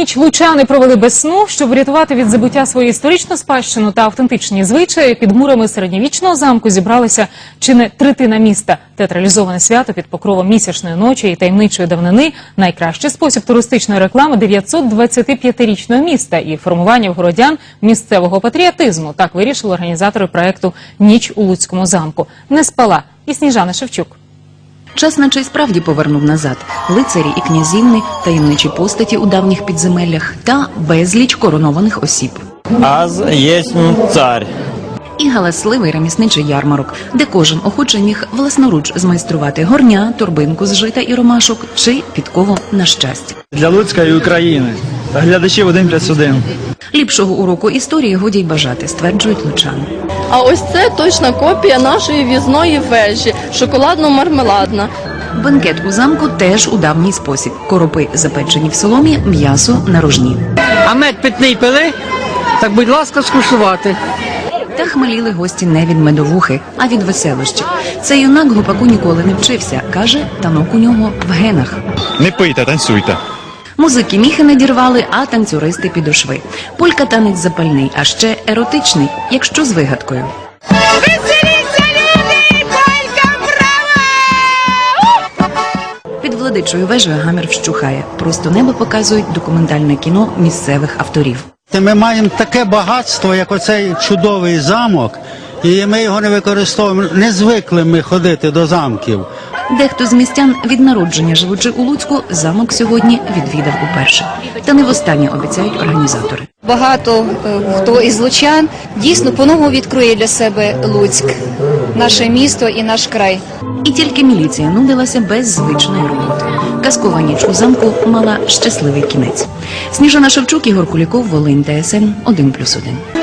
ніч лучани провели без сну, щоб врятувати від забуття свою історичну спадщину та автентичні звичаї. Під мурами середньовічного замку зібралися чи не третина міста. Театралізоване свято під покровом місячної ночі і таємничої давнини найкращий спосіб туристичної реклами 925-річного міста і формування в городян місцевого патріотизму. Так вирішили організатори проекту Ніч у Луцькому замку. Не спала і Сніжана Шевчук. Час наче й справді повернув назад лицарі і князівни, таємничі постаті у давніх підземеллях та безліч коронованих осіб. Аз єсть цар. І галасливий ремісничий ярмарок, де кожен охоче міг власноруч змайструвати горня, торбинку з жита і ромашок чи підкову на щастя. для Луцька і України глядачів 1 плюс 1. Ліпшого уроку історії годі й бажати, стверджують лучани. А ось це точна копія нашої в'їзної вежі, шоколадно-мармеладна. Бенкет у замку теж у давній спосіб. Коропи запечені в соломі, м'ясо на рожні. А мед питний пили? Так будь ласка, скуштувати. Та хмеліли гості не від медовухи, а від веселощів. Цей юнак гупаку ніколи не вчився. каже, танок у нього в генах. Не пийте, танцюйте. Музики міхи не дірвали, а танцюристи підошви. Полька танець запальний, а ще еротичний, якщо з вигадкою. Під владичою вежею гамір вщухає. Просто небо показують документальне кіно місцевих авторів. Ми маємо таке багатство, як оцей чудовий замок, і ми його не використовуємо. Не звикли ми ходити до замків. Дехто з містян від народження, живучи у Луцьку, замок сьогодні відвідав уперше. Та не востаннє обіцяють організатори. Багато е, хто із лучан дійсно по-новому відкриє для себе Луцьк, наше місто і наш край. І тільки міліція нудилася без звичної роботи. Казкова ніч у замку мала щасливий кінець. Сніжана Шевчук, Ігор Куліков, Волинь ТСН 1+,1.